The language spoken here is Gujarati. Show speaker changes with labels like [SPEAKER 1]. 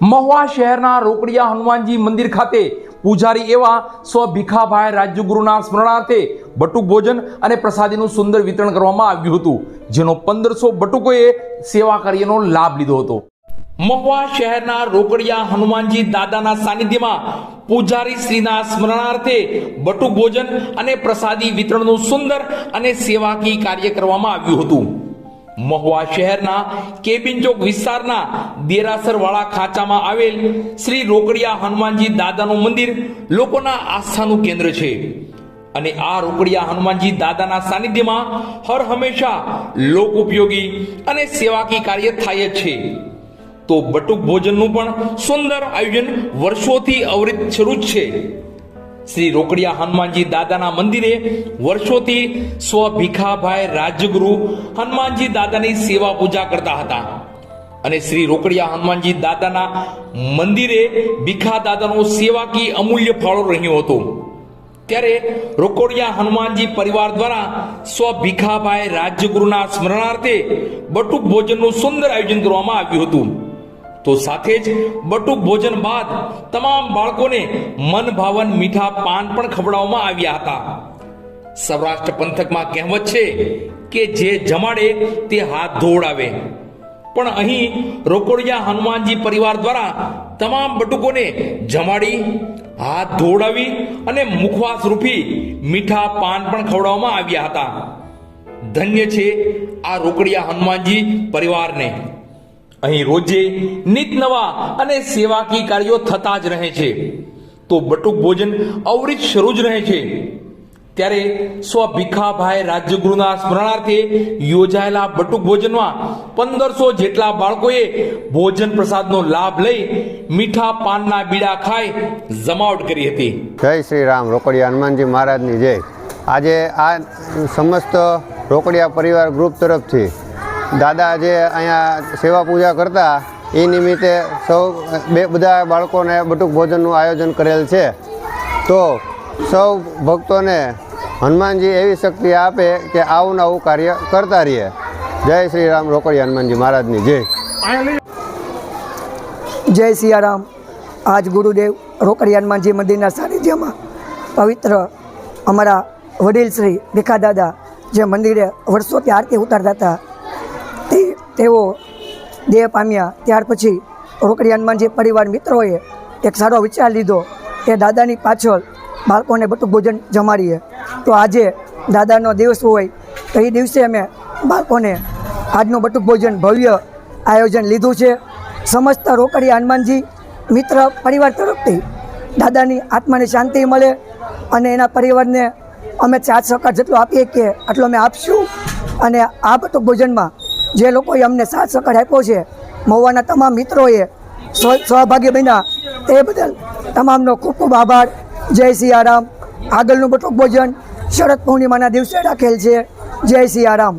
[SPEAKER 1] મહુવા શહેરના રોકડિયા હનુમાનજી મંદિર ખાતે પૂજારી એવા સ્વ ભીખાભાઈ રાજ્યગુરુના સ્મરણાર્થે બટુક ભોજન અને પ્રસાદીનું સુંદર વિતરણ કરવામાં આવ્યું હતું, જેનો પંદરસો બટુકોએ સેવા કાર્યનો લાભ લીધો હતો. મહુવા શહેરના રોકડિયા હનુમાનજી દાદાના સાનિધ્યમાં પૂજારી શ્રીના સ્મરણાર્થે બટુક ભોજન અને પ્રસાદી વિતરણનું સુંદર અને સેવાકીય કાર્ય કરવામાં આવ્યું હતું. મહુવા શહેરના કેબિન ચોક વિસ્તારના દેરાસર વાળા ખાંચામાં આવેલ શ્રી રોકડિયા હનુમાનજી દાદાનું મંદિર લોકોના આસ્થાનું કેન્દ્ર છે. અને આ રોકડિયા હનુમાનજી દાદાના સાનિધ્યમાં હર હંમેશા લોક ઉપયોગી અને સેવાકી કાર્ય થાય જ છે. તો બટુક ભોજનનું પણ સુંદર આયોજન વર્ષોથી અવરિત શરૂ જ છે. શ્રી રોકડિયા હનુમાનજી દાદાના મંદિરે વર્ષોથી સ્વ ભીખાભાઈ રાજગુરુ હનુમાનજી દાદાની સેવા પૂજા કરતા હતા. અને શ્રી રોકડિયા હનુમાનજી દાદાના મંદિરે ભીખા દાદાનો સેવાકી અમૂલ્ય ફાળો રહ્યો હતો. ત્યારે રોકોડિયા હનુમાનજી પરિવાર દ્વારા સ્વ ભીખાભાઈ રાજગુરુના સ્મરણાર્થે બટુક ભોજનનું સુંદર આયોજન કરવામાં આવ્યું હતું. તો સાથે જ બટુક ભોજન બાદ તમામ બાળકોને મનભાવન મીઠા પાન પણ ખવડાવવામાં આવ્યા હતા. સૌરાષ્ટ્ર પંથકમાં કહેવત છે કે જે જમાડે તે હાથ ધોવડાવે. પણ અહીં રોકોડિયા હનુમાનજી પરિવાર દ્વારા તમામ બટુકોને જમાડી, હાથ ધોવડાવી અને મુખવાસ રૂપી મીઠા પાન પણ ખવડાવવામાં આવ્યા હતા. ધન્ય છે આ રોકડિયા હનુમાનજી પરિવારને. અહીં રોજે નિત નવા અને સેવાકી કાર્યો થતા જ રહે છે. તો બટુક ભોજન અવરિત શરૂ જ રહે છે. ત્યારે સ્વ ભીખાભાઈ રાજ્યગુરુના સ્મરણાર્થે યોજાયેલા બટુક ભોજનમાં પંદરસો જેટલા બાળકોએ ભોજન પ્રસાદનો લાભ લઈ મીઠા પાનના બીડા ખાઈ જમાવટ કરી હતી.
[SPEAKER 2] જય શ્રી રામ. રોકડિયા હનુમાનજી મહારાજની જય. આજે આ સમસ્ત રોકડિયા પરિવાર ગ્રુપ તરફથી દાદા જે અહીંયા સેવા પૂજા કરતા, એ નિમિત્તે સૌ, બે બધા બાળકોને બટુક ભોજનનું આયોજન કરેલ છે. તો સૌ ભક્તોને હનુમાનજી એવી શક્તિ આપે કે આવું આવું કાર્ય કરતા રહીએ. જય શ્રી રામ રોકડી હનુમાનજી મહારાજની, જય.
[SPEAKER 3] જય સિયારામ. આજ ગુરુદેવ રોકડી હનુમાનજી મંદિરના સાનિધ્યમાં પવિત્ર અમારા વડીલ શ્રી ભીખા દાદા જે મંદિરે વર્ષોથી આરતી ઉતારતા હતા તેઓ દેહ પામ્યા. ત્યાર પછી રોકડી હનુમાનજી પરિવાર મિત્રોએ એક સારો વિચાર લીધો કે દાદાની પાછળ બાળકોને બટુક ભોજન જમાડીએ. તો આજે દાદાનો દિવસ હોય તો એ દિવસે અમે બાળકોને આજનું બટુક ભોજન ભવ્ય આયોજન લીધું છે. સમસ્ત રોકડિયા હનુમાનજી મિત્ર પરિવાર તરફથી દાદાની આત્માને શાંતિ મળે અને એના પરિવારને અમે ચાર સહકાર જેટલો આપીએ કે આટલો અમે આપશું. અને આ બટુક ભોજનમાં જે લોકોએ અમને સાથ સહકાર આપ્યો છે, મહુવાના તમામ મિત્રોએ સહભાગી બન્યા. તે બદલ તમામનો ખૂબ ખૂબ આભાર. જય સિયારામ આગળનું બટુક ભોજન શરદ પૂર્ણિમાના દિવસે રાખેલ છે. જય સિયારામ